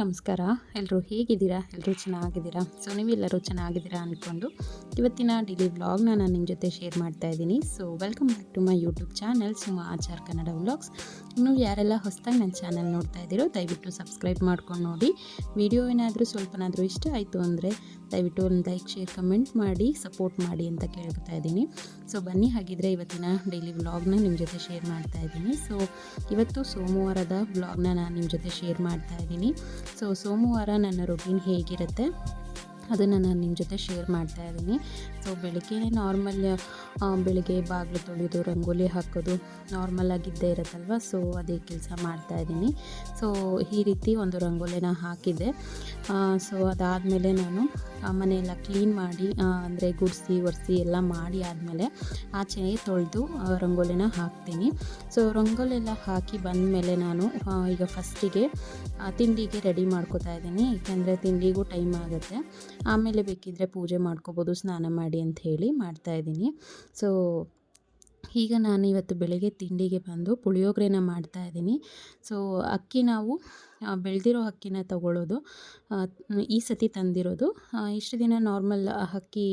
ನಮಸ್ಕಾರ. ಎಲ್ಲರೂ ಹೇಗಿದ್ದೀರಾ? ಎಲ್ಲರೂ ಚೆನ್ನಾಗಿದ್ದೀರಾ? ಸೊ ನೀವೆಲ್ಲರೂ ಚೆನ್ನಾಗಿದ್ದೀರಾ ಅಂದ್ಕೊಂಡು ಇವತ್ತಿನ ಡೈಲಿ ವ್ಲಾಗ್ನ ನಾನು ನಿಮ್ಮ ಜೊತೆ ಶೇರ್ ಮಾಡ್ತಾ ಇದ್ದೀನಿ. So welcome back to my YouTube channel Suma Achar Kannada vlogs ಇನ್ನು ಯಾರೆಲ್ಲ ಹೊಸದಾಗಿ ನನ್ನ ಚಾನಲ್ ನೋಡ್ತಾ ಇದ್ದೀರೋ, ದಯವಿಟ್ಟು ಸಬ್ಸ್ಕ್ರೈಬ್ ಮಾಡ್ಕೊಂಡು ನೋಡಿ. ವಿಡಿಯೋ ಏನಾದರೂ ಸ್ವಲ್ಪನಾದರೂ ಇಷ್ಟ ಆಯಿತು ಅಂದರೆ ದಯವಿಟ್ಟು ಒಂದು ಲೈಕ್, ಶೇರ್, ಕಮೆಂಟ್ ಮಾಡಿ, ಸಪೋರ್ಟ್ ಮಾಡಿ ಅಂತ ಕೇಳ್ಕೊತಾ ಇದ್ದೀನಿ. ಸೊ ಬನ್ನಿ, ಹಾಗಿದ್ರೆ ಇವತ್ತಿನ ಡೈಲಿ ವ್ಲಾಗ್ನ ನಿಮ್ಮ ಜೊತೆ ಶೇರ್ ಮಾಡ್ತಾ ಇದ್ದೀನಿ. ಸೊ ಇವತ್ತು ಸೋಮವಾರದ ವ್ಲಾಗ್ನ ನಾನು ನಿಮ್ಮ ಜೊತೆ ಶೇರ್ ಮಾಡ್ತಾ ಇದ್ದೀನಿ. ಸೊ ಸೋಮವಾರ ನನ್ನ ರೊಟೀನ್ ಹೇಗಿರುತ್ತೆ ಅದನ್ನು ನಾನು ನಿಮ್ಮ ಜೊತೆ ಶೇರ್ ಮಾಡ್ತಾ ಇದ್ದೀನಿ. ಸೊ ಬೆಳಗ್ಗೆ ನಾರ್ಮಲ್ ಬೆಳಗ್ಗೆ ಬಾಗಿಲು ತೊಳೆಯೋದು ರಂಗೋಲಿ ಹಾಕೋದು ನಾರ್ಮಲ್ ಆಗಿದ್ದೇ ಇರುತ್ತಲ್ವ? ಸೊ ಅದೇ ಕೆಲಸ ಮಾಡ್ತಾ ಇದ್ದೀನಿ. ಸೊ ಈ ರೀತಿ ಒಂದು ರಂಗೋಲಿನ ಹಾಕಿದ್ದೆ. ಸೊ ಅದಾದಮೇಲೆ ನಾನು ಆ ಮನೆಯೆಲ್ಲ ಕ್ಲೀನ್ ಮಾಡಿ ಅಂದರೆ ಗುಡಿಸಿ, ಒರೆಸಿ ಎಲ್ಲ ಮಾಡಿ ಆದಮೇಲೆ ಆಚೆ ತೊಳೆದು ರಂಗೋಲಿನ ಹಾಕ್ತೀನಿ. ಸೊ ರಂಗೋಲಿ ಎಲ್ಲ ಹಾಕಿ ಬಂದಮೇಲೆ ನಾನು ಈಗ ಫಸ್ಟಿಗೆ ತಿಂಡಿಗೆ ರೆಡಿ ಮಾಡ್ಕೋತಾ ಇದ್ದೀನಿ. ಏಕೆಂದರೆ ತಿಂಡಿಗೂ ಟೈಮ್ ಆಗುತ್ತೆ. ಆಮೇಲೆ ಬೇಕಿದ್ದರೆ ಪೂಜೆ ಮಾಡ್ಕೋಬೋದು, ಸ್ನಾನ ಮಾಡಿ ಅಂತ ಹೇಳಿ ಮಾಡ್ತಾ ಇದ್ದೀನಿ. ಸೊ ಈಗ ನಾನು ಇವತ್ತು ಬೆಳಗ್ಗೆ ತಿಂಡಿಗೆ ಬಂದು ಪುಳಿಯೋಗರೆನ ಮಾಡ್ತಾ ಇದ್ದೀನಿ. ಸೊ ಅಕ್ಕಿ ನಾವು ಬೆಳೆದಿರೋ ಅಕ್ಕಿನ ತಗೊಳ್ಳೋದು ಈ ಸತಿ ತಂದಿರೋದು. ಇಷ್ಟು ದಿನ ನಾರ್ಮಲ್ ಅಕ್ಕಿ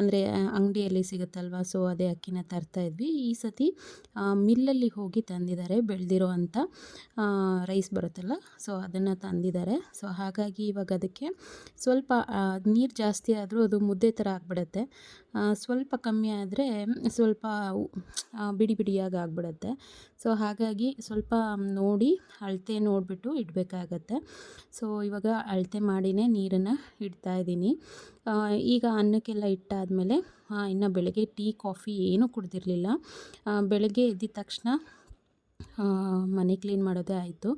ಅಂದರೆ ಅಂಗಡಿಯಲ್ಲಿ ಸಿಗುತ್ತಲ್ವ? ಸೊ ಅದೇ ಅಕ್ಕಿನ ತರ್ತಾ ಇದ್ವಿ. ಈ ಸತಿ ಮಿಲ್ಲಲ್ಲಿ ಹೋಗಿ ತಂದಿದ್ದಾರೆ, ಬೆಳೆದಿರೋ ಅಂಥ ರೈಸ್ ಬರುತ್ತಲ್ಲ? ಸೊ ಅದನ್ನು ತಂದಿದ್ದಾರೆ. ಸೊ ಹಾಗಾಗಿ ಇವಾಗ ಅದಕ್ಕೆ ಸ್ವಲ್ಪ ನೀರು ಜಾಸ್ತಿ ಆದರೂ ಅದು ಮುದ್ದೆ ಥರ ಆಗಿಬಿಡುತ್ತೆ. ಸ್ವಲ್ಪ ಕಮ್ಮಿ ಆದರೆ ಸ್ವಲ್ಪ ಬಿಡಿ ಬಿಡಿಯಾಗಿ ಆಗಿಬಿಡುತ್ತೆ. ಸೊ ಹಾಗಾಗಿ ಸ್ವಲ್ಪ ನೋಡಿ, ಅಳತೆ ನೋಡಿಬಿಟ್ಟು ಇಡಬೇಕಾಗತ್ತೆ ಸೊ ಇವಾಗ ಅಳತೆ ಮಾಡಿನೇ ನೀರನ್ನು ಇಡ್ತಾ ಇದ್ದೀನಿ. ಈಗ ಅನ್ನಕ್ಕೆಲ್ಲ ಇಟ್ಟಾದಮೇಲೆ ಇನ್ನು ಬೆಳಗ್ಗೆ ಟೀ, ಕಾಫಿ ಏನೂ ಕುಡ್ದಿರಲಿಲ್ಲ. ಬೆಳಗ್ಗೆ ಎದ್ದಿದ ತಕ್ಷಣ ಮನೆ ಕ್ಲೀನ್ ಮಾಡೋದೇ ಆಯಿತು.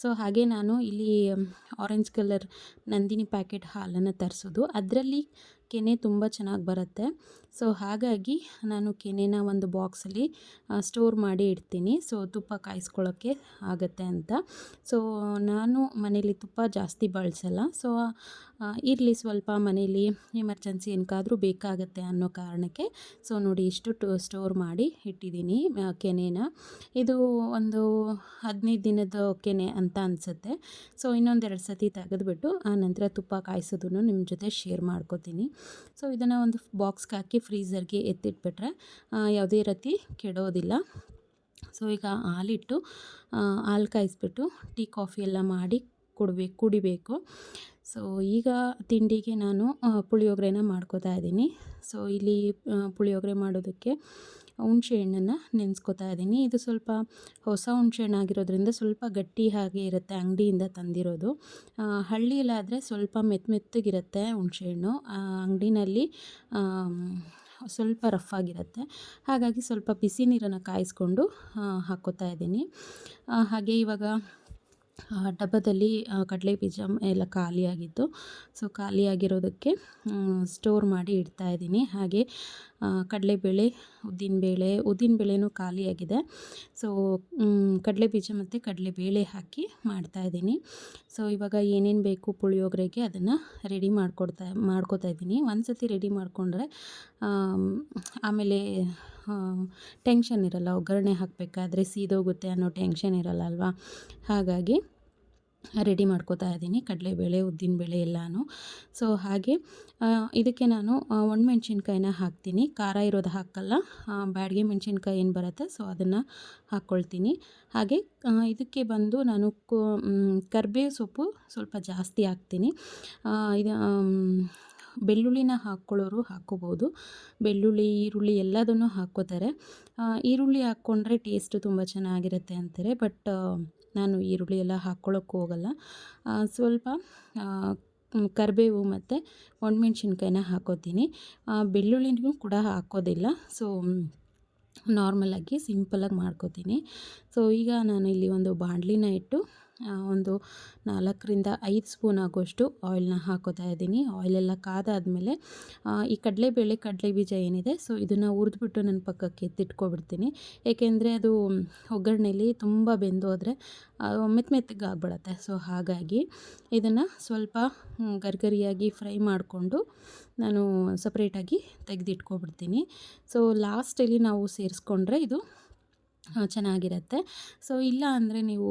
ಸೊ ಹಾಗೆ ನಾನು ಇಲ್ಲಿ ಆರೆಂಜ್ ಕಲರ್ ನಂದಿನಿ ಪ್ಯಾಕೆಟ್ ಹಾಲನ್ನು ತರಿಸೋದು. ಅದರಲ್ಲಿ ಕೆನೆ ತುಂಬ ಚೆನ್ನಾಗಿ ಬರುತ್ತೆ. ಸೊ ಹಾಗಾಗಿ ನಾನು ಕೆನೆನ ಒಂದು ಬಾಕ್ಸಲ್ಲಿ ಸ್ಟೋರ್ ಮಾಡಿ ಇಡ್ತೀನಿ. ಸೊ ತುಪ್ಪ ಕಾಯಿಸ್ಕೊಳ್ಳೋಕ್ಕೆ ಆಗುತ್ತೆ ಅಂತ. ಸೊ ನಾನು ಮನೇಲಿ ತುಪ್ಪ ಜಾಸ್ತಿ ಬಳಸಲ್ಲ. ಸೊ ಇರಲಿ ಸ್ವಲ್ಪ ಮನೇಲಿ ಎಮರ್ಜೆನ್ಸಿ ಏನಕ್ಕಾದರೂ ಬೇಕಾಗತ್ತೆ ಅನ್ನೋ ಕಾರಣಕ್ಕೆ ಸೊ ನೋಡಿ ಇಷ್ಟು ಸ್ಟೋರ್ ಮಾಡಿ ಇಟ್ಟಿದ್ದೀನಿ ಕೆನೆನ. ಇದು ಒಂದು ಹದಿನೈದು ದಿನದ ಕೆನೆ ಅಂತ ಅನಿಸುತ್ತೆ. ಸೊ ಇನ್ನೊಂದೆರಡು ಸತಿ ತೆಗೆದುಬಿಟ್ಟು, ಆ ನಂತರ ತುಪ್ಪ ಕಾಯಿಸೋದನ್ನು ನಿಮ್ಮ ಜೊತೆ ಶೇರ್ ಮಾಡ್ಕೋತೀನಿ. ಸೊ ಇದನ್ನು ಒಂದು ಬಾಕ್ಸ್ಗೆ ಹಾಕಿ ಫ್ರೀಝರ್ಗೆ ಎತ್ತಿಟ್ಬಿಟ್ರೆ ಯಾವುದೇ ರೀತಿ ಕೆಡೋದಿಲ್ಲ. ಸೊ ಈಗ ಹಾಲಿಟ್ಟು ಹಾಲು ಕಾಯಿಸ್ಬಿಟ್ಟು ಟೀ, ಕಾಫಿ ಎಲ್ಲ ಮಾಡಿ ಕೊಡಬೇಕು ಕುಡಿಬೇಕು. ಸೊ ಈಗ ತಿಂಡಿಗೆ ನಾನು ಪುಳಿಯೋಗರೆನ ಮಾಡ್ಕೋತಾ ಇದ್ದೀನಿ. ಸೊ ಇಲ್ಲಿ ಪುಳಿಯೋಗರೆ ಮಾಡೋದಕ್ಕೆ ಹುಣಸೆ ಹಣ್ಣನ್ನು ನೆನೆಸ್ಕೊತಾ ಇದ್ದೀನಿ. ಇದು ಸ್ವಲ್ಪ ಹೊಸ ಹುಣಸೆ ಹಣ್ಣು ಆಗಿರೋದ್ರಿಂದ ಸ್ವಲ್ಪ ಗಟ್ಟಿ ಹಾಗೆ ಇರುತ್ತೆ ಅಂಗಡಿಯಿಂದ ತಂದಿರೋದು. ಹಳ್ಳಿಯಲ್ಲಾದರೆ ಸ್ವಲ್ಪ ಮೆತ್ತ ಮೆತ್ತಗಿರುತ್ತೆ ಹುಣಸೆ ಹಣ್ಣು. ಆ, ಅಂಗಡಿನಲ್ಲಿ ಸ್ವಲ್ಪ ರಫ್ ಆಗಿರುತ್ತೆ. ಹಾಗಾಗಿ ಸ್ವಲ್ಪ ಬಿಸಿ ನೀರನ್ನು ಕಾಯಿಸ್ಕೊಂಡು ಹಾಕ್ಕೋತಾ ಇದ್ದೀನಿ. ಹಾಗೆ ಇವಾಗ ಡಬ್ಬದಲ್ಲಿ ಕಡಲೆ ಬೀಜ ಎಲ್ಲ ಖಾಲಿಯಾಗಿತ್ತು ಸೊ ಖಾಲಿಯಾಗಿರೋದಕ್ಕೆ ಸ್ಟೋರ್ ಮಾಡಿ ಇಡ್ತಾ ಇದ್ದೀನಿ. ಹಾಗೆ ಕಡಲೆ ಬೇಳೆ ಉದ್ದಿನ ಬೇಳೆ ಉದ್ದಿನ ಬೇಳೆನೂ ಖಾಲಿಯಾಗಿದೆ. ಸೊ ಕಡಲೆ ಬೀಜ ಮತ್ತು ಕಡಲೆಬೇಳೆ ಹಾಕಿ ಮಾಡ್ತಾ ಇದ್ದೀನಿ. ಸೊ ಇವಾಗ ಏನೇನು ಬೇಕು ಪುಳಿಯೋಗರೆಗೆ ಅದನ್ನು ರೆಡಿ ಮಾಡ್ಕೊಡ್ತಾ, ಮಾಡ್ಕೋತಾ ಇದ್ದೀನಿ. ಒಂದು ಸತಿ ರೆಡಿ ಮಾಡಿಕೊಂಡ್ರೆ ಆಮೇಲೆ ಟೆನ್ಷನ್ ಇರಲ್ಲ, ಒಗ್ಗರಣೆ ಹಾಕಬೇಕಾದ್ರೆ ಸೀದೋಗುತ್ತೆ ಅನ್ನೋ ಟೆನ್ಷನ್ ಇರಲ್ಲ ಅಲ್ವಾ ಹಾಗಾಗಿ ರೆಡಿ ಮಾಡ್ಕೋತಾ ಇದ್ದೀನಿ, ಕಡಲೆಬೇಳೆ, ಉದ್ದಿನಬೇಳೆ ಎಲ್ಲನೂ. ಸೊ ಹಾಗೆ ಇದಕ್ಕೆ ನಾನು ಒಣಮೆಣ್ಸಿನ್ಕಾಯಿನ ಹಾಕ್ತೀನಿ. ಖಾರ ಇರೋದು ಹಾಕಲ್ಲ ಬ್ಯಾಡ್ಗೆ ಮೆಣಸಿನ್ಕಾಯಿ ಏನು ಬರುತ್ತೆ ಸೊ ಅದನ್ನು ಹಾಕ್ಕೊಳ್ತೀನಿ ಹಾಗೆ ಇದಕ್ಕೆ ಬಂದು ನಾನು ಕರ್ಬೇವು ಸೊಪ್ಪು ಸ್ವಲ್ಪ ಜಾಸ್ತಿ ಹಾಕ್ತೀನಿ. ಇದು ಬೆಳ್ಳುಳ್ಳಿನ ಹಾಕ್ಕೊಳ್ಳೋರು ಹಾಕ್ಕೋಬೋದು. ಬೆಳ್ಳುಳ್ಳಿ, ಈರುಳ್ಳಿ ಎಲ್ಲದನ್ನು ಹಾಕ್ಕೋತಾರೆ. ಈರುಳ್ಳಿ ಹಾಕ್ಕೊಂಡ್ರೆ ಟೇಸ್ಟ್ ತುಂಬ ಚೆನ್ನಾಗಿರುತ್ತೆ ಅಂತಾರೆ ಬಟ್ ನಾನು ಈರುಳ್ಳಿ ಎಲ್ಲ ಹಾಕ್ಕೊಳ್ಳೋಕೆ ಹೋಗಲ್ಲ. ಸ್ವಲ್ಪ ಕರಿಬೇವು ಮತ್ತು ಒಣಮೆಣ್ಸಿನ್ಕಾಯಿನ ಹಾಕೋತೀನಿ ಬೆಳ್ಳುಳ್ಳಿನೂ ಕೂಡ ಹಾಕೋದಿಲ್ಲ ಸೊ ನಾರ್ಮಲಾಗಿ ಸಿಂಪಲಾಗಿ ಮಾಡ್ಕೋತೀನಿ. ಸೊ ಈಗ ನಾನು ಇಲ್ಲಿ ಒಂದು ಬಾಣಲಿನ ಇಟ್ಟು ಒಂದು ನಾಲ್ಕರಿಂದ ಐದು ಸ್ಪೂನ್ ಆಗೋಷ್ಟು ಆಯಿಲ್ನ ಹಾಕೋತಾ ಇದ್ದೀನಿ. ಆಯಿಲೆಲ್ಲ ಕಾದಾದಮೇಲೆ ಈ ಕಡಲೆಬೇಳೆ, ಕಡಲೆ ಬೀಜ ಏನಿದೆ, ಸೊ ಇದನ್ನು ಹುರಿದ್ಬಿಟ್ಟು ನನ್ನ ಪಕ್ಕಕ್ಕೆ ಎತ್ತಿಟ್ಕೊಬಿಡ್ತೀನಿ. ಏಕೆಂದರೆ ಅದು ಒಗ್ಗರಣೆಲಿ ತುಂಬ ಬೆಂದೋದ್ರೆ ಮೆತ್ತ ಮೆತ್ತಗೆ ಮೆತ್ತಗಾಗ್ಬಿಡತ್ತೆ ಸೊ ಹಾಗಾಗಿ ಇದನ್ನು ಸ್ವಲ್ಪ ಗರ್ಗರಿಯಾಗಿ ಫ್ರೈ ಮಾಡಿಕೊಂಡು ನಾನು ಸಪ್ರೇಟಾಗಿ ತೆಗೆದಿಟ್ಕೊಬಿಡ್ತೀನಿ. ಸೊ ಲಾಸ್ಟಲ್ಲಿ ನಾವು ಸೇರಿಸ್ಕೊಂಡ್ರೆ ಇದು ಚೆನ್ನಾಗಿರುತ್ತೆ. ಸೊ ಇಲ್ಲ ಅಂದರೆ ನೀವು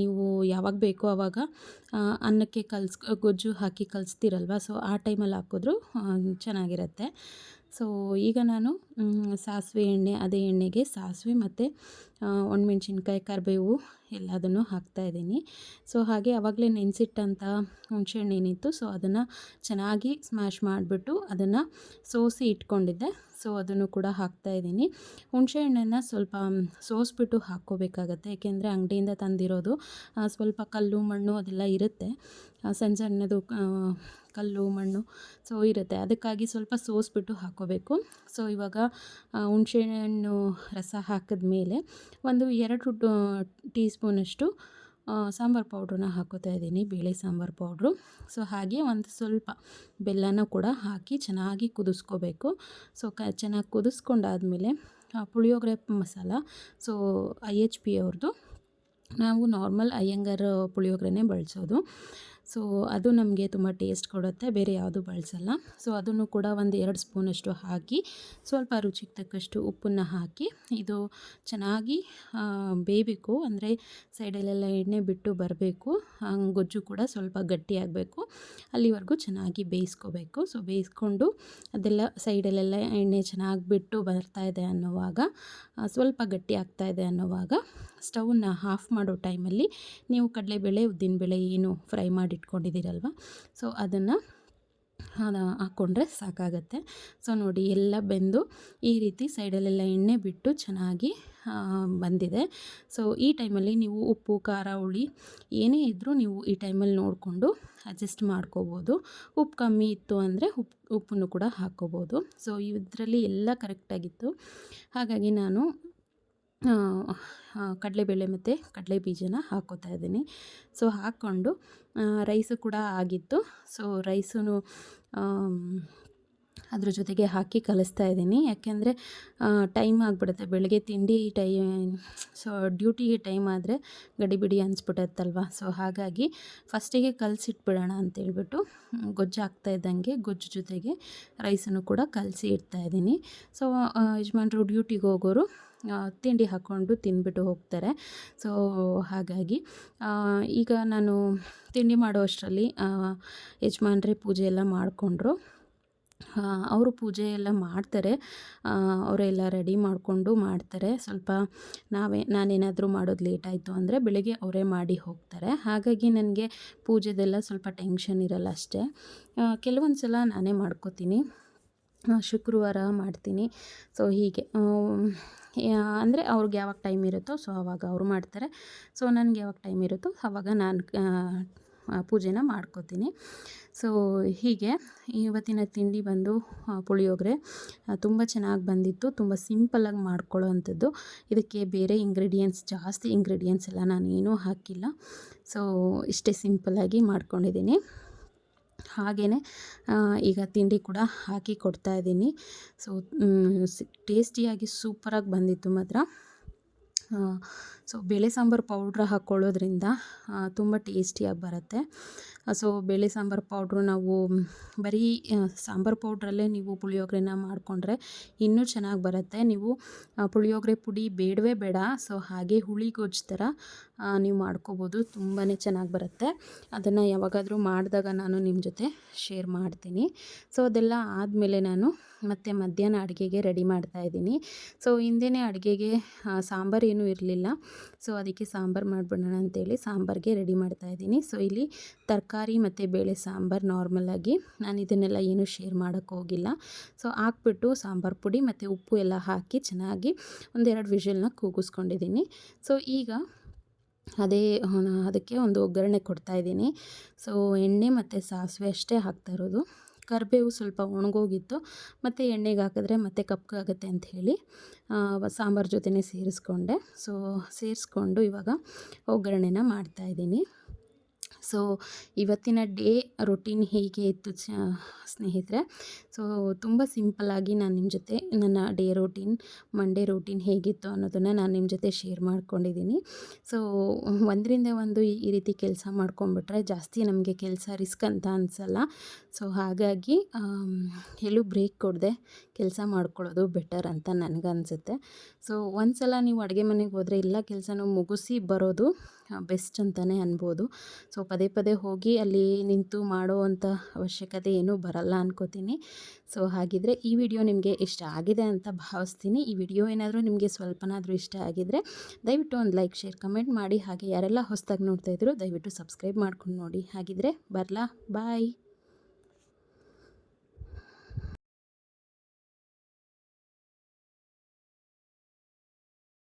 ನೀವು ಯಾವಾಗ ಬೇಕೋ ಆವಾಗ ಅನ್ನಕ್ಕೆ ಕಲ್ಸ್, ಗೊಜ್ಜು ಹಾಕಿ ಕಲಿಸ್ತೀರಲ್ವ? ಸೊ ಆ ಟೈಮಲ್ಲಿ ಹಾಕಿದ್ರು ಚೆನ್ನಾಗಿರತ್ತೆ ಚೆನ್ನಾಗಿರುತ್ತೆ. ಸೊ ಈಗ ನಾನು ಸಾಸಿವೆ ಎಣ್ಣೆ, ಅದೇ ಎಣ್ಣೆಗೆ ಸಾಸಿವೆ ಮತ್ತು ಒಣಮೆಣ್ಸಿನ್ಕಾಯಿ, ಕರಿಬೇವು ಎಲ್ಲದನ್ನು ಹಾಕ್ತಾಯಿದ್ದೀನಿ ಸೊ ಹಾಗೆ ಆವಾಗಲೇ ನೆನೆಸಿಟ್ಟಂಥ ಹುಣಸೆಹಣ್ಣು ಏನಿತ್ತು ಸೊ ಅದನ್ನು ಚೆನ್ನಾಗಿ ಸ್ಮ್ಯಾಶ್ ಮಾಡಿಬಿಟ್ಟು ಅದನ್ನು ಸೋಸಿ ಇಟ್ಕೊಂಡಿದ್ದೆ. ಸೊ ಅದನ್ನು ಕೂಡ ಹಾಕ್ತಾಯಿದ್ದೀನಿ ಹುಣಸೆಹಣ್ಣನ್ನು ಸ್ವಲ್ಪ ಸೋಸಿಬಿಟ್ಟು ಹಾಕ್ಕೋಬೇಕಾಗತ್ತೆ, ಏಕೆಂದರೆ ಅಂಗಡಿಯಿಂದ ತಂದಿರೋದು ಸ್ವಲ್ಪ ಕಲ್ಲು, ಮಣ್ಣು ಅದೆಲ್ಲ ಇರುತ್ತೆ. ಸಣ್ಣ ಸಣ್ಣದು ಕಲ್ಲು, ಮಣ್ಣು ಸೊ ಇರುತ್ತೆ. ಅದಕ್ಕಾಗಿ ಸ್ವಲ್ಪ ಸೋಸಿಬಿಟ್ಟು ಹಾಕ್ಕೋಬೇಕು ಸೊ ಇವಾಗ ಹುಣಸೆಹಣ್ಣು ರಸ ಹಾಕಿದ ಮೇಲೆ ಒಂದು ಎರಡು ಟೀ ಸ್ಪೂನಷ್ಟು ಸಾಂಬಾರು ಪೌಡ್ರನ್ನ ಹಾಕೋತಾ ಇದ್ದೀನಿ, ಬೇಳೆ ಸಾಂಬಾರು ಪೌಡ್ರು. ಸೊ ಹಾಗೆ ಒಂದು ಸ್ವಲ್ಪ ಬೆಲ್ಲನ ಕೂಡ ಹಾಕಿ ಚೆನ್ನಾಗಿ ಕುದಿಸ್ಕೋಬೇಕು. ಸೊ ಕ, ಚೆನ್ನಾಗಿ ಕುದಿಸ್ಕೊಂಡಾದಮೇಲೆ puliyogare masala so I H P ಅವ್ರದ್ದು ನಾವು ನಾರ್ಮಲ್ ಅಯ್ಯಂಗಾರ್ ಪುಳಿಯೋಗರೆನೇ ಬಳಸೋದು. ಸೊ ಅದು ನಮಗೆ ತುಂಬ ಟೇಸ್ಟ್ ಕೊಡುತ್ತೆ, ಬೇರೆ ಯಾವುದು ಬಳಸಲ್ಲ. ಸೊ ಅದನ್ನು ಕೂಡ ಒಂದು ಎರಡು ಸ್ಪೂನಷ್ಟು ಹಾಕಿ, ಸ್ವಲ್ಪ ರುಚಿಗೆ ತಕ್ಕಷ್ಟು ಉಪ್ಪನ್ನು ಹಾಕಿ, ಇದು ಚೆನ್ನಾಗಿ ಬೇಯಬೇಕು. ಅಂದರೆ ಸೈಡಲ್ಲೆಲ್ಲ ಎಣ್ಣೆ ಬಿಟ್ಟು ಬರಬೇಕು. ಗೊಜ್ಜು ಕೂಡ ಸ್ವಲ್ಪ ಗಟ್ಟಿಯಾಗಬೇಕು ಅಲ್ಲಿವರೆಗೂ ಚೆನ್ನಾಗಿ ಬೇಯಿಸ್ಕೋಬೇಕು. ಸೊ ಬೇಯಿಸ್ಕೊಂಡು ಅದೆಲ್ಲ ಸೈಡಲ್ಲೆಲ್ಲ ಎಣ್ಣೆ ಚೆನ್ನಾಗಿ ಬಿಟ್ಟು ಬರ್ತಾ ಇದೆ ಅನ್ನೋವಾಗ ಸ್ವಲ್ಪ ಗಟ್ಟಿ ಆಗ್ತಾ ಇದೆ ಅನ್ನೋವಾಗ, ಸ್ಟವ್ನ ಆಫ್ ಮಾಡೋ ಟೈಮಲ್ಲಿ ನೀವು ಕಡಲೆಬೇಳೆ, ಉದ್ದಿನಬೇಳೆ ಏನು ಫ್ರೈ ಮಾಡಿ ಇಟ್ಕೊಂಡಿದ್ದೀರಲ್ವ? ಸೊ ಅದನ್ನು ಹಾಕ್ಕೊಂಡ್ರೆ ಸಾಕಾಗತ್ತೆ. ಸೊ ನೋಡಿ ಎಲ್ಲ ಬೆಂದು ಈ ರೀತಿ ಸೈಡಲ್ಲೆಲ್ಲ ಎಣ್ಣೆ ಬಿಟ್ಟು ಚೆನ್ನಾಗಿ ಬಂದಿದೆ. ಸೊ ಈ ಟೈಮಲ್ಲಿ ನೀವು ಉಪ್ಪು, ಖಾರ, ಹುಳಿ ಏನೇ ಇದ್ದರೂ ನೀವು ಈ ಟೈಮಲ್ಲಿ ನೋಡಿಕೊಂಡು ಅಡ್ಜಸ್ಟ್ ಮಾಡ್ಕೋಬೋದು. ಉಪ್ಪು ಕಮ್ಮಿ ಇತ್ತು ಅಂದರೆ ಉಪ್ಪು ಉಪ್ಪನ್ನು ಕೂಡ ಹಾಕ್ಕೋಬೋದು ಸೊ ಇದರಲ್ಲಿ ಎಲ್ಲ ಕರೆಕ್ಟಾಗಿತ್ತು. ಹಾಗಾಗಿ ನಾನು ಕಡಲೆಬೇಳೆ ಮತ್ತು ಕಡಲೆ ಬೀಜನ ಹಾಕೋತಾ ಇದ್ದೀನಿ. ಸೊ ಹಾಕ್ಕೊಂಡು ರೈಸು ಕೂಡ ಆಗಿತ್ತು. ಸೊ ರೈಸೂ ಅದ್ರ ಜೊತೆಗೆ ಹಾಕಿ ಕಲಿಸ್ತಾ ಇದ್ದೀನಿ. ಯಾಕೆಂದರೆ ಟೈಮ್ ಆಗಿಬಿಡುತ್ತೆ. ಬೆಳಗ್ಗೆ ತಿಂಡಿ ಟೈ, ಸೊ ಡ್ಯೂಟಿಗೆ ಟೈಮ್ ಆದರೆ ಗಡಿಬಿಡಿ ಅನಿಸ್ಬಿಟ್ಟತ್ತಲ್ವ ಸೊ, ಹಾಗಾಗಿ ಫಸ್ಟಿಗೆ ಕಲಸಿಟ್ಬಿಡೋಣ ಅಂತೇಳ್ಬಿಟ್ಟು, ಗೊಜ್ಜು ಹಾಕ್ತಾ ಇದ್ದಂಗೆ ಗೊಜ್ಜು ಜೊತೆಗೆ ರೈಸನ್ನು ಕೂಡ ಕಲಸಿ ಇಡ್ತಾ ಇದ್ದೀನಿ. ಸೊ ಯಜಮಾನ್ರು ಡ್ಯೂಟಿಗೆ ಹೋಗೋರು ತಿಂಡಿ ಹಾಕ್ಕೊಂಡು ತಿಂದ್ಬಿಟ್ಟು ಹೋಗ್ತಾರೆ. ಸೊ, ಹಾಗಾಗಿ ಈಗ ನಾನು ತಿಂಡಿ ಮಾಡೋ ಅಷ್ಟರಲ್ಲಿ ಯಜಮಾನ್ರೆ ಪೂಜೆ ಎಲ್ಲ ಮಾಡಿಕೊಂಡ್ರು. ಅವರು ಪೂಜೆ ಎಲ್ಲ ಮಾಡ್ತಾರೆ. ಅವರೆಲ್ಲ ರೆಡಿ ಮಾಡಿಕೊಂಡು ಮಾಡ್ತಾರೆ. ಸ್ವಲ್ಪ ನಾವೇ, ನಾನೇನಾದರೂ ಮಾಡೋದು ಲೇಟ್ ಆಯಿತು ಅಂದರೆ ಬೆಳಗ್ಗೆ ಅವರೇ ಮಾಡಿ ಹೋಗ್ತಾರೆ. ಹಾಗಾಗಿ ನನಗೆ ಪೂಜೆದೆಲ್ಲ ಸ್ವಲ್ಪ ಟೆನ್ಷನ್ ಇರಲ್ಲ ಅಷ್ಟೇ. ಕೆಲವೊಂದು ಸಲ ನಾನೇ ಮಾಡ್ಕೋತೀನಿ. ಶುಕ್ರವಾರ ಮಾಡ್ತೀನಿ. ಸೊ, ಹೀಗೆ. ಅಂದರೆ ಅವ್ರಿಗೆ ಯಾವಾಗ ಟೈಮ್ ಇರುತ್ತೋ, ಸೊ ಆವಾಗ ಅವರು ಮಾಡ್ತಾರೆ. ಸೊ, ನನಗೆ ಯಾವಾಗ ಟೈಮ್ ಇರುತ್ತೋ ಆವಾಗ ನಾನು ಪೂಜೆನ ಮಾಡ್ಕೋತೀನಿ. ಸೊ ಹೀಗೆ ಇವತ್ತಿನ ತಿಂಡಿ ಬಂದು ಪುಳಿಯೋಗರೆ. ತುಂಬ ಚೆನ್ನಾಗಿ ಬಂದಿತ್ತು. ತುಂಬ ಸಿಂಪಲ್ಲಾಗಿ ಮಾಡ್ಕೊಳ್ಳೋ ಅಂಥದ್ದು ಇದಕ್ಕೆ ಬೇರೆ ಇಂಗ್ರೀಡಿಯೆಂಟ್ಸ್ ಜಾಸ್ತಿ ಇಂಗ್ರೀಡಿಯೆಂಟ್ಸ್ ಎಲ್ಲ ನಾನೇನೂ ಹಾಕಿಲ್ಲ. ಸೊ ಇಷ್ಟೇ ಸಿಂಪಲ್ಲಾಗಿ ಮಾಡ್ಕೊಂಡಿದ್ದೀನಿ. ಹಾಗೆಯೇ ಈಗ ತಿಂಡಿ ಕೂಡ ಹಾಕಿ ಕೊಡ್ತಾ ಇದ್ದೀನಿ. ಸೊ, ಟೇಸ್ಟಿಯಾಗಿ ಸೂಪರಾಗಿ ಬಂದಿತ್ತು ಮಾತ್ರ. ಸೊ ಬೇಳೆ ಸಾಂಬಾರು ಪೌಡ್ರ್ ಹಾಕ್ಕೊಳ್ಳೋದ್ರಿಂದ ತುಂಬ ಟೇಸ್ಟಿಯಾಗಿ ಬರುತ್ತೆ. ಸೊ ಬೇಳೆ ಸಾಂಬಾರು ಪೌಡ್ರು ನಾವು, ಬರೀ ಸಾಂಬಾರು ಪೌಡ್ರಲ್ಲೇ ನೀವು ಪುಳಿಯೋಗರೆನ ಮಾಡಿಕೊಂಡ್ರೆ ಇನ್ನೂ ಚೆನ್ನಾಗಿ ಬರುತ್ತೆ. ನೀವು ಪುಳಿಯೋಗರೆ ಪುಡಿ ಬೇಡವೇ ಬೇಡ. ಸೊ ಹಾಗೆ ಹುಳಿ ಗೊಜ್ಜು ಥರ ನೀವು ಮಾಡ್ಕೋಬೋದು. ತುಂಬಾ ಚೆನ್ನಾಗಿ ಬರುತ್ತೆ. ಅದನ್ನು ಯಾವಾಗಾದರೂ ಮಾಡಿದಾಗ ನಾನು ನಿಮ್ಮ ಜೊತೆ ಶೇರ್ ಮಾಡ್ತೀನಿ. ಸೊ ಅದೆಲ್ಲ ಆದಮೇಲೆ ನಾನು ಮತ್ತೆ ಮಧ್ಯಾಹ್ನ ಅಡುಗೆಗೆ ರೆಡಿ ಮಾಡ್ತಾ ಇದ್ದೀನಿ. ಸೊ ಹಿಂದೆನೇ ಅಡುಗೆಗೆ ಸಾಂಬಾರು ಏನೂ ಇರಲಿಲ್ಲ. ಸೊ ಅದಕ್ಕೆ ಸಾಂಬಾರು ಮಾಡಿಬಿಡೋಣ ಅಂತೇಳಿ ಸಾಂಬಾರಿಗೆ ರೆಡಿ ಮಾಡ್ತಾ ಇದ್ದೀನಿ. ಸೊ ಇಲ್ಲಿ ತರಕಾರಿ ಮತ್ತು ಬೇಳೆ ಸಾಂಬಾರು ನಾರ್ಮಲಾಗಿ ನಾನು ಇದನ್ನೆಲ್ಲ ಏನೂ ಶೇರ್ ಮಾಡೋಕ್ಕೆ ಹೋಗಿಲ್ಲ. ಸೊ ಹಾಕ್ಬಿಟ್ಟು ಸಾಂಬಾರು ಪುಡಿ ಮತ್ತು ಉಪ್ಪು ಎಲ್ಲ ಹಾಕಿ ಚೆನ್ನಾಗಿ ಒಂದೆರಡು ವಿಷಲ್ನ ಕೂಗಿಸ್ಕೊಂಡಿದ್ದೀನಿ. ಸೊ ಈಗ ಅದೇ ಅದಕ್ಕೆ ಒಂದು ಒಗ್ಗರಣೆ ಕೊಡ್ತಾ ಇದ್ದೀನಿ. ಸೊ ಎಣ್ಣೆ ಮತ್ತು ಸಾಸಿವೆ ಅಷ್ಟೇ ಹಾಕ್ತಾ ಇರೋದು. ಕರಿಬೇವು ಸ್ವಲ್ಪ ಒಣಗೋಗಿತ್ತು. ಮತ್ತು ಎಣ್ಣೆಗೆ ಹಾಕಿದ್ರೆ ಮತ್ತೆ ಕಪ್ಪಗಾಗುತ್ತೆ ಹೇಳಿ ಸಾಂಬಾರು ಜೊತೆನೇ ಸೇರಿಸ್ಕೊಂಡೆ. ಸೊ ಸೇರಿಸ್ಕೊಂಡು ಇವಾಗ ಒಗ್ಗರಣೆನ ಮಾಡ್ತಾಯಿದ್ದೀನಿ ಸೊ, ಇವತ್ತಿನ ಡೇ ರೊಟೀನ್ ಹೇಗೆ ಇತ್ತು ಚ, ಸ್ನೇಹಿತರೆ? ಸೊ, ತುಂಬ ಸಿಂಪಲ್ಲಾಗಿ ನಾನು ನಿಮ್ಮ ಜೊತೆ ನನ್ನ ಡೇ ರೊಟೀನ್, ಮಂಡೇ ರೊಟೀನ್ ಹೇಗಿತ್ತು ಅನ್ನೋದನ್ನು ನಾನು ನಿಮ್ಮ ಜೊತೆ ಶೇರ್ ಮಾಡ್ಕೊಂಡಿದ್ದೀನಿ. ಸೊ, ಒಂದರಿಂದ ಒಂದು ಈ ರೀತಿ ಕೆಲಸ ಮಾಡ್ಕೊಂಡ್ಬಿಟ್ರೆ ಜಾಸ್ತಿ ನಮಗೆ ಕೆಲಸ ರಿಸ್ಕ್ ಅಂತ ಅನಿಸಲ್ಲ. ಸೊ, ಹಾಗಾಗಿ ಎಲ್ಲೂ ಬ್ರೇಕ್ ಕೊಡದೆ ಕೆಲಸ ಮಾಡ್ಕೊಳ್ಳೋದು ಬೆಟರ್ ಅಂತ ನನಗನ್ಸುತ್ತೆ. ಸೊ ಒಂದು ಸಲ ನೀವು ಅಡುಗೆ ಮನೆಗೆ ಹೋದರೆ ಎಲ್ಲ ಕೆಲಸನೂ ಮುಗಿಸಿ ಬರೋದು ಬೆಸ್ಟ್ ಅಂತಲೇ ಅನ್ಬೋದು. ಸೊ ಪದೇ ಪದೇ ಹೋಗಿ ಅಲ್ಲಿ ನಿಂತು ಮಾಡೋ ಅವಶ್ಯಕತೆ ಏನೂ ಬರಲ್ಲ ಅನ್ಕೋತೀನಿ. ಸೊ ಹಾಗಿದ್ರೆ ಈ ವಿಡಿಯೋ ನಿಮಗೆ ಇಷ್ಟ ಆಗಿದೆ ಅಂತ ಭಾವಿಸ್ತೀನಿ. ಈ ವಿಡಿಯೋ ಏನಾದರೂ ನಿಮಗೆ ಸ್ವಲ್ಪನಾದರೂ ಇಷ್ಟ ಆಗಿದ್ದರೆ ದಯವಿಟ್ಟು ಒಂದು ಲೈಕ್ ಶೇರ್ ಕಮೆಂಟ್ ಮಾಡಿ. ಹಾಗೆ ಯಾರೆಲ್ಲ ಹೊಸದಾಗಿ ನೋಡ್ತಾಯಿದ್ರು ದಯವಿಟ್ಟು ಸಬ್ಸ್ಕ್ರೈಬ್ ಮಾಡ್ಕೊಂಡು ನೋಡಿ. ಹಾಗಿದ್ರೆ ಬರಲಾ? ಬಾಯ್